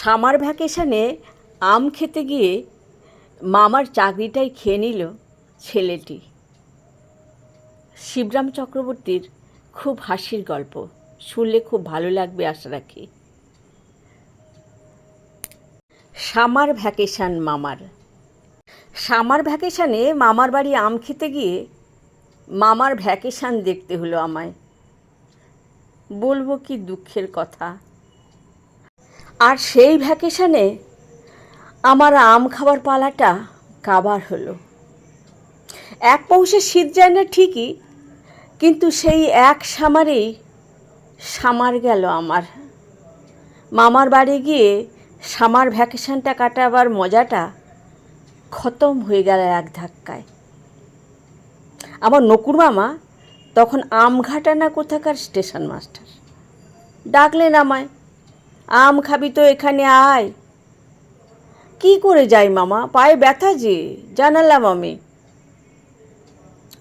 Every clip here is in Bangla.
সামার ভ্যাকেশনে আম খেতে গিয়ে মামার চাকরিটাই খেয়ে নিল ছেলেটি। শিবরাম চক্রবর্তীর খুব হাসির গল্প, শুনলে খুব ভালো লাগবে আশা রাখি। সামার ভ্যাকেশন মামার। সামার ভ্যাকেশনে মামার বাড়ি আম খেতে গিয়ে মামার ভ্যাকেশন দেখতে হলো আমায়। বলব কি দুঃখের কথা। আর সেই ভ্যাকেশনে আমার আম খাবার পালাটা কাবার হলো। এক পৌষে শীত যায় না ঠিকই, কিন্তু সেই এক সামারেই সামার গেল আমার। মামার বাড়ি গিয়ে সামার ভ্যাকেশনটা কাটাবার মজাটা খতম হয়ে গেল এক ধাক্কায়। আমার নকুর মামা তখন আমঘাটা না কোথাকার স্টেশন মাস্টার। ডাকলেন আমায় আম খাবি তো এখানে আয়। কি করে যাই মামা? পায়ে ব্যথা যে, জানালাম আমি।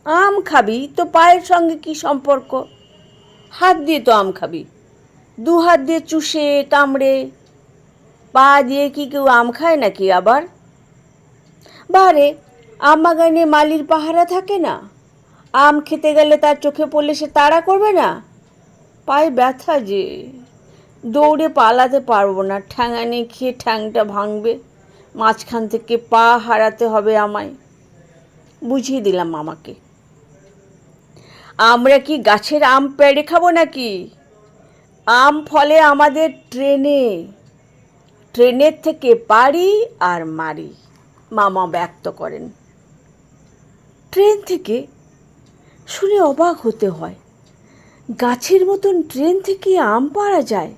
আম খাবি তো পায়ের সঙ্গে কি সম্পর্ক? হাত দিয়ে তো আম খাবি। দু হাত দিয়ে চুষে কামড়ে পা দিয়ে কি কেউ আম খায় নাকি আবার? বারে, আম বাগানে মালির পাহারা থাকে না। আম খেতে গেলে তার চোখে পড়লে সে তাড়া করবে না। পায়ে ব্যথা যে। দৌড়ে পালাতে পারব না। ঠ্যাঙানি খেয়ে ঠ্যাংটা ভাঙবে। মাঝখান থেকে পা হারাতে হবে আমায়। বুঝিয়ে দিলাম মামাকে। আমরা কি গাছের আম পেড়ে খাব নাকি? আম ফলে আমাদের ট্রেনে। ট্রেনের থেকে পারি আর মারি। মামা ব্যক্ত করেন। ট্রেন থেকে শুনে অবাক হতে হয়। গাছের মতন ট্রেন থেকে আম পাড়া যায়।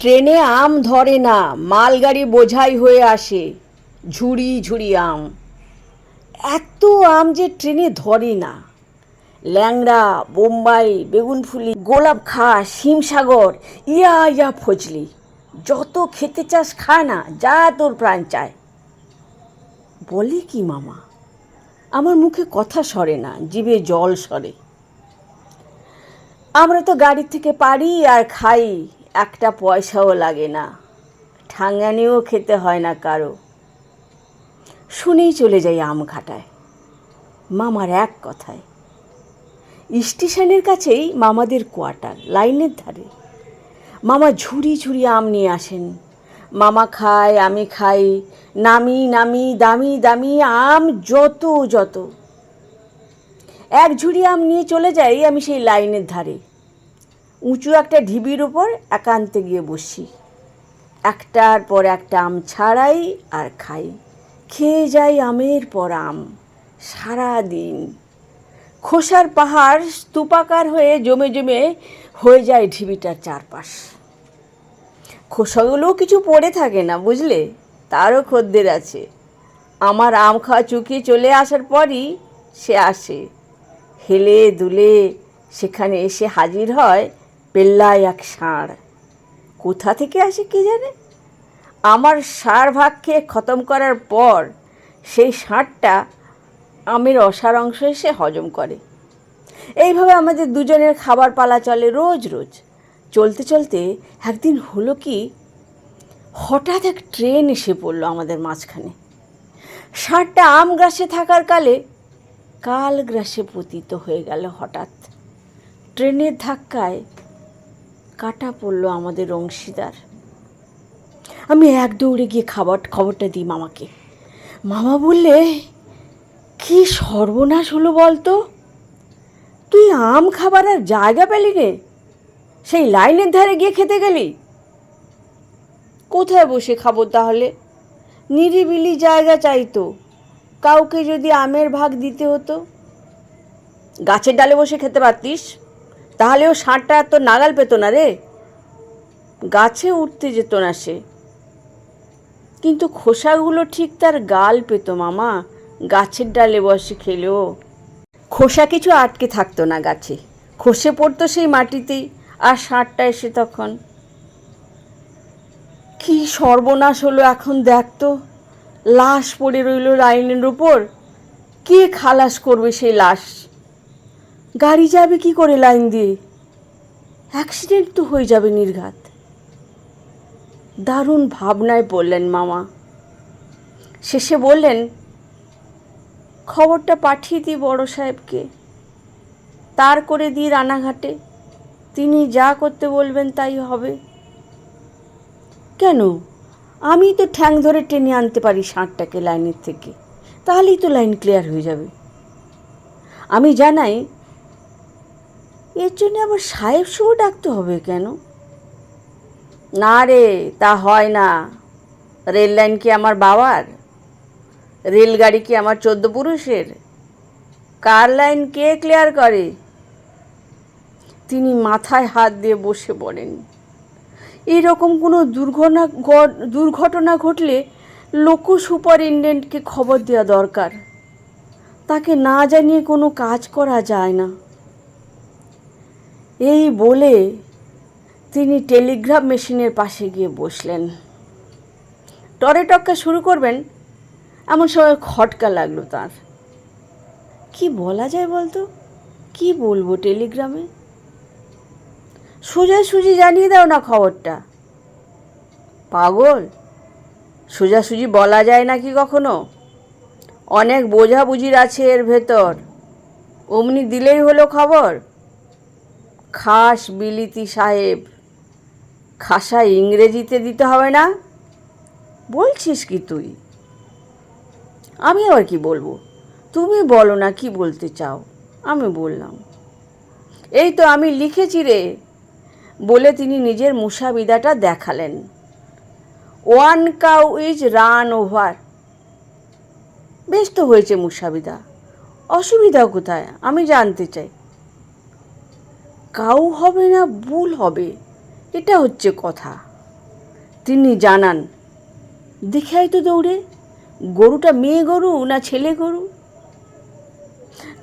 ট্রেনে আম ধরে না, মালগাড়ি বোঝাই হয়ে আসে, ঝুড়ি ঝুড়ি আম। এত আম যে ট্রেনে ধরে না। ল্যাংড়া, বোম্বাই, বেগুনফুলি, গোলাপ খাস হিমসাগর, ইয়া ইয়া ফজলি। যত খেতে চাস খা না, যা তোর প্রাণ চায়। বলে কি মামা? আমার মুখে কথা সরে না, জিভে জল সরে। আমরা তো গাড়ি থেকে পারি আর খাই। একটা পয়সাও লাগে না। ঠাঙ্গানিও খেতে হয় না কারও। শুনেই চলে যাই আম ঘাটায়। মামার এক কথায়। স্টেশনের কাছেই মামাদের কোয়ার্টার, লাইনের ধারে। মামা ঝুড়ি ঝুড়ি আম নিয়ে আসেন। মামা খায়, আমি খাই। নামি নামি, দামি দামি আম যত যত। এক ঝুড়ি আম নিয়ে চলে যাই আমি সেই লাইনের ধারে। উঁচু একটা ঢিবির ওপর একান্তে গিয়ে বসি। একটার পর একটা আম ছাড়াই আর খাই। খেয়ে যাই আমের পর আম সারা দিন খোসার পাহাড় স্তূপাকার হয়ে জমে জমে হয়ে যায় ঢিবিটার চারপাশ। খোসাগুলোও কিছু পড়ে থাকে না, বুঝলে? তারও খদ্দের আছে। আমার আম খাওয়া চুকিয়ে চলে আসার পরই সে আসে। হেলে দুলে সেখানে এসে হাজির হয় পেল্লায় এক ষাঁড়। কোথা থেকে আসে কে জানে? আমার ষাঁড় ভাগ খেয়ে খতম করার পর সেই ষাঁড়টা আমের অসার অংশ এসে হজম করে। এইভাবে আমাদের দুজনের খাবার পালা চলে রোজ রোজ। চলতে চলতে একদিন হলো কি, হঠাৎ এক ট্রেন এসে পড়ল আমাদের মাঝখানে। ষাঁড়টা আম গ্রাসে থাকার কালে কাল গ্রাসে পতিত হয়ে গেল হঠাৎ। ট্রেনের ধাক্কায় কাটা পড়ল আমাদের অংশীদার। আমি এক দৌড়ে গিয়ে খাবার খবরটা দিই মামাকে। মামা বললে, কি সর্বনাশ হলো বলতো? তুই আম খাবার আর জায়গা পেলি রে? সেই লাইনের ধারে গিয়ে খেতে গেলি? কোথায় বসে খাব তাহলে? নিরিবিলি জায়গা চাইতো কাউকে যদি আমের ভাগ দিতে হতো? গাছের ডালে বসে খেতে পারতিস? তাহলেও ষাঁড়টা এত নাগাল পেত না রে। গাছে উঠতে যেত না সে। কিন্তু খোসাগুলো ঠিক তার গাল পেত মামা। গাছের ডালে বসে খেলেও। খোসা কিছু আটকে থাকতো না গাছে। খসে পড়তো সেই মাটিতেই আর ষাঁড়টা এসে তখন। কি সর্বনাশ হলো এখন দেখতো লাশ পড়ে রইল লাইনের উপর। কে খালাস করবে সেই লাশ? গাড়ি যাবে কি করে লাইন দিয়ে? অ্যাক্সিডেন্ট তো হয়ে যাবে নির্ঘাত। দারুণ ভাবনায় পড়লেন মামা। শেষে বললেন, খবরটা পাঠিয়ে দিই বড় সাহেবকে। তার করে দিই রানাঘাটে। তিনি যা করতে বলবেন তাই হবে। কেন? আমি তো ঠ্যাং ধরে টেনে আনতে পারি ষাঁড়টাকে লাইনের থেকে। তাহলেই তো লাইন ক্লিয়ার হয়ে যাবে। আমি জানাই এর জন্য আবার সাহেব শুভ ডাকতে হবে কেন? না রে, তা হয় না। রেল লাইন কি আমার বাবার? রেলগাড়ি কি আমার চোদ্দ পুরুষের? কার লাইন কে ক্লিয়ার করে? তিনি মাথায় হাত দিয়ে বসে পড়েন। এরকম কোনো দুর্ঘটনা দুর্ঘটনা ঘটলে লোক সুপারিনটেন্ডেন্টকে খবর দেওয়া দরকার। তাকে না জানিয়ে কোনো কাজ করা যায় না। এই বলে তিনি টেলিগ্রাফ মেশিনের পাশে গিয়ে বসলেন। টরে টক্কা শুরু করবেন? এমন সময় খটকা লাগল তার। কি বলা যায় বলতো? কি বলব টেলিগ্রামে? সোজাসুজি জানিয়ে দাও না খবরটা। পাগল? সোজাসুজি বলা যায় নাকি কখনো? অনেক বোঝাবুঝির আছে এর ভেতর। অমনি দিলেই হলো খবর। খাস বিলিতি সাহেব। খাসা ইংরেজিতে দিতে হবে না? বলছিস কি তুই? আমি আবার কি বলব? তুমি বলো না কি বলতে চাও? আমি বললাম। এই তো আমি লিখেছি রে। বলে তিনি নিজের মুসাবিদাটা দেখালেন। One cow is run over. বেশ তো হয়েছে মুসাবিদা। অসুবিধা কোথায়? আমি জানতে চাই। কাউ হবে না, ভুল হবে, এটা হচ্ছে কথা। তিনি জানান, দেখাই তো দৌড়ে, গরুটা মেয়ে গরু না ছেলে গরু?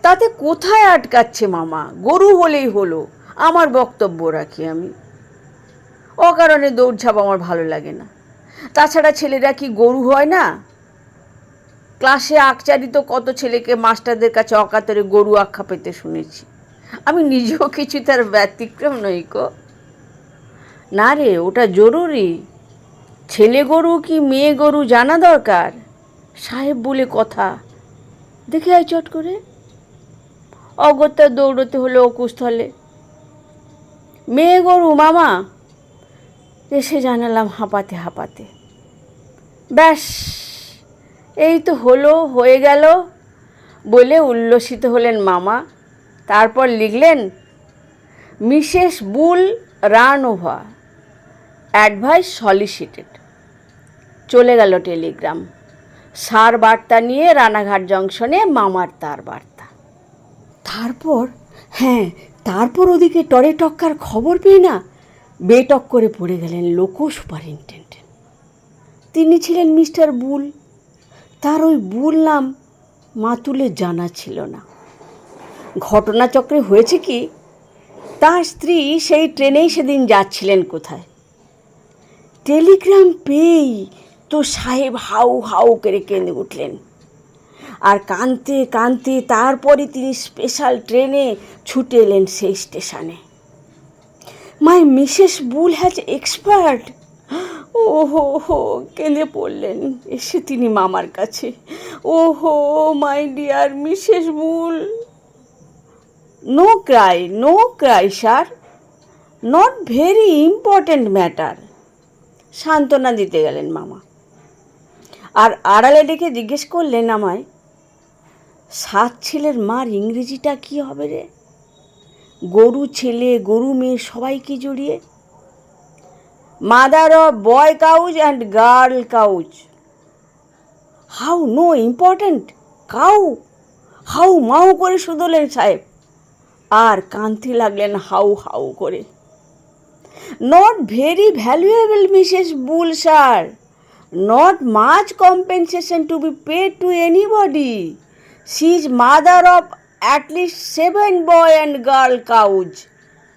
তাতে কোথায় আটকাচ্ছে মামা? গরু হলেই হলো, আমার বক্তব্য রাখি আমি। অকারণে দৌড়ঝাপ আমার ভালো লাগে না। তাছাড়া ছেলেরা কি গরু হয় না? ক্লাসে আকচারিত কত ছেলেকে মাস্টারদের কাছে অকাতরে গরু আখ্যা পেতে শুনেছি। আমি নিজেও কিছু তার ব্যতিক্রম নই কো না রে, ওটা জরুরি। ছেলে গরু কি মেয়ে গরু জানা দরকার? সাহেব বলে কথা। দেখে আয় চট করে। অগত্যা দৌড়তে হলো অকুস্থলে। মেয়ে গরু মামা? এসে জানালাম হাঁপাতে হাঁপাতে। ব্যাস, এই তো হলো, হয়ে গেল বলে উল্লসিত হলেন মামা। তারপর লিখলেন, Mrs Bull run over advice solicited. চলে গেল টেলিগ্রাম। সার বার্তা নিয়ে রানাঘাট জংশনে মামার তার বার্তা। তারপর? হ্যাঁ তারপর ওদিকে টরে টক্কার খবর পেয়ে না? বেটক করে পড়ে গেলেন লোকো সুপারিনটেন্ডেন্ট তিনি ছিলেন মিস্টার বুল। তার ওই বুল নাম মাতুলের জানা ছিল না। ঘটনাচক্রে হয়েছে কি, তার স্ত্রী সেই ট্রেনেই সেদিন যাচ্ছিলেন কোথায়। টেলিগ্রাম পেয়েই তো সাহেব হাউ হাউ করে কেঁদে উঠলেন। আর কানতে কানতে তারপরে তিনি স্পেশাল ট্রেনে ছুটে এলেন সেই স্টেশনে। My Mrs Bull has expired ও হো হো কেঁদে পড়লেন এসে তিনি মামার কাছে। ও হো my dear Mrs Bull. No cry no cry sir not very important matter সান্ত্বনা দিতে গেলেন মামা। আর আড়ালে ডেকে জিজ্ঞেস করলেন আমায়, সাত ছেলের মার ইংরেজিটা কি হবে রে? গরু ছেলে, গরু মেয়ে সবাইকে জড়িয়ে? Mother of boy cows and girl cows how no important cow how মাউ করে শুধলেন সাহেব? আর কান্তি লাগলেন হাউ হাউ করে। Not very valuable Mrs Bull sir not much compensation to be paid to anybody she is mother of at least seven boy and girl cows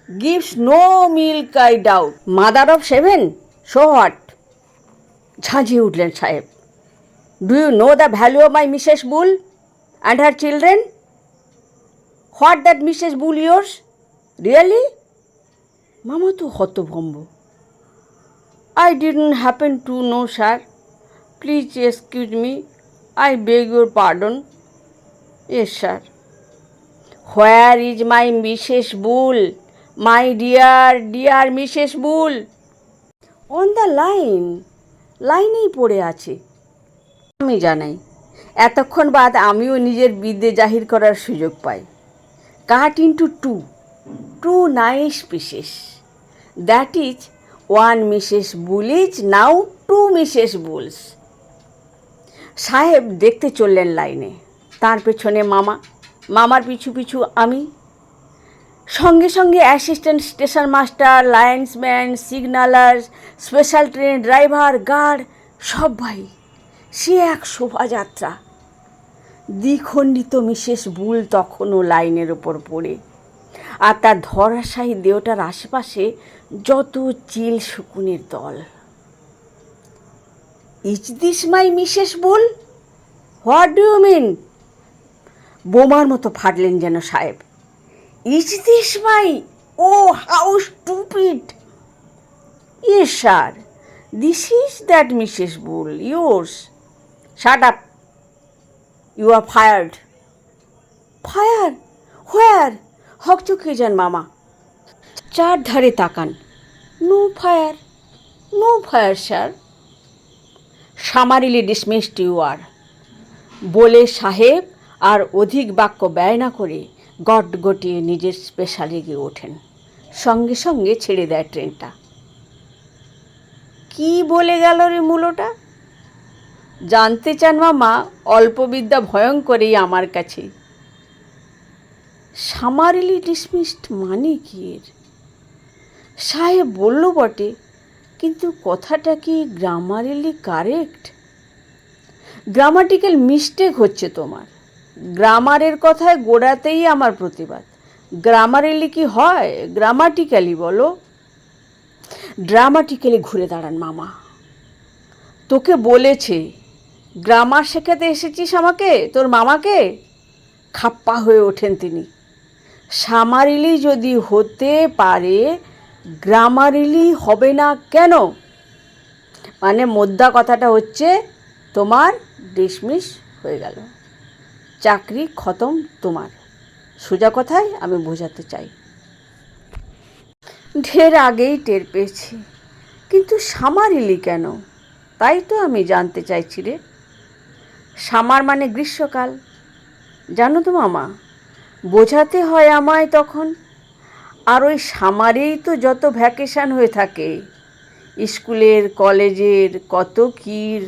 gives no milk I doubt mother of seven so what ঝাঁঝিয়ে উঠলেন সাহেব। Do you know the value of my Mrs Bull and her children what that Mrs Bull yours really মামা তো হতভম্ব। I didn't happen to know sir please excuse me I beg your pardon yes sir where is my Mrs Bull my dear dear Mrs Bull on the line লাইনেই পড়ে আছে। আমি জানাই, এতক্ষণ বাদ আমিও নিজের বিদ্যে জাহির করার সুযোগ পাই। Cut into two. Two nice pieces that is one Mrs Bull is now two Mrs Bulls. সাহেব দেখতে চললেন লাইনে। তার পেছনে মামা, মামার পিছু পিছু আমি। সঙ্গে সঙ্গে assistant station master, linesman, signaller, special train driver, guard, সব ভাই। সে এক শোভাযাত্রা। দ্বিখণ্ডিত মিসেস বুল তখনও লাইনের ওপর পড়ে। আর তার ধরাশায়ী দেহটার আশেপাশে যত চিল শকুনের দল। Is this my Mrs Bull? What do you mean বোমার মতো ফাটলেন যেন সাহেব। Is this my oh how stupid yes sir this is that Mrs Bull yours shut up you are fired fire where হকচকিয়ে যান, মামা। চার ধারে তাকান। No fire no fire sir summarily dismissed you are বলে সাহেব আর অধিক বাক্য ব্যয় না করে গট গটিয়ে নিজের স্পেশালে গিয়ে ওঠেন। সঙ্গে সঙ্গে ছেড়ে দেয় ট্রেনটা কি বলে গেল রে মূলোটা? জানতে চান মামা অল্পবিদ্যা ভয়ঙ্করেই আমার কাছে। সামারিলি ডিসমিসড মানে কি এর? সাহেব বলল বটে, কিন্তু কথাটা কি গ্রামারিলি কারেক্ট? গ্রামাটিক্যাল মিস্টেক হচ্ছে তোমার। গ্রামারের কথায় গোড়াতেই আমার প্রতিবাদ। গ্রামারিলি কি হয়? গ্রামাটিক্যালি বলো। ড্রামাটিক্যালি ঘুরে দাঁড়ান মামা। তোকে বলেছে গ্রামার শেখাতে এসেছিস আমাকে? তোর মামাকে? খাপ্পা হয়ে ওঠেন তিনি। সামারিলি যদি হতে পারে, গ্রামারিলি হবে না কেন? মানে মোদ্দা কথাটা হচ্ছে, তোমার ডিসমিস হয়ে গেল। চাকরি খতম তোমার। সোজা কথায় আমি বোঝাতে চাই। ঢের আগেই টের পেয়েছি। কিন্তু সামারিলি কেন? তাই তো আমি জানতে চাইছি রে। সামার মানে গ্রীষ্মকাল। জানো তো মামা, বোঝাতে হয় আমায় তখন, আর ওই সামারেই তো যত ভ্যাকেশান হয়ে থাকে, স্কুলের, কলেজের, কত কির,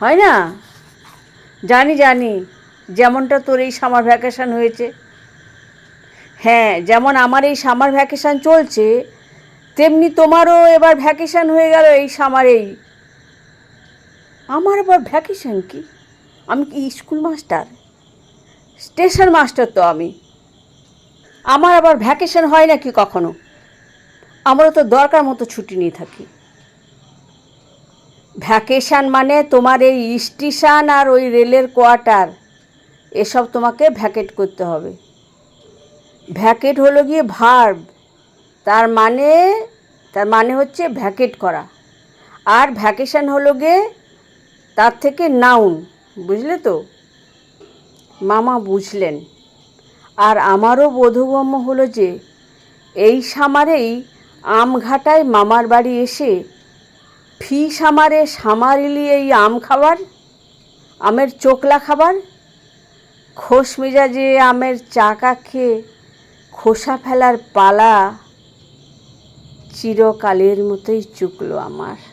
হয় না? জানি জানি, যেমনটা তোর এই সামার ভ্যাকেশান হয়েছে। হ্যাঁ যেমন আমার এই সামার ভ্যাকেশান চলছে, তেমনি তোমারও এবার ভ্যাকেশান হয়ে গেল এই সামারেই। আমার আবার ভ্যাকেশান কি? আমি কি স্কুল মাস্টার? স্টেশন মাস্টার তো আমি। আমার আবার ভ্যাকেশন হয় নাকি কখনো? আমারও তো দরকার মতো ছুটি নিয়ে থাকি। ভ্যাকেশান মানে তোমার এই স্টেশন আর ওই রেলের কোয়ার্টার এসব তোমাকে ভ্যাকেট করতে হবে। ভ্যাকেট হলো গিয়ে ভার্ব তার মানে তার মানে হচ্ছে ভ্যাকেট করা। আর ভ্যাকেশন হলো গিয়ে তার থেকে নাউন বুঝলে তো? মামা বুঝলেন। আর আমারও বোধগম্য হলো যে, এই সামারেই আমঘাটায় মামার বাড়ি এসে ফি সামারে সামার সামারিলি এই আম খাবার, আমের চোকলা খাবার খোস মেজাজে আমের চাকা খেয়ে খোসা ফেলার পালা চিরকালের মতোই চুকলো আমার।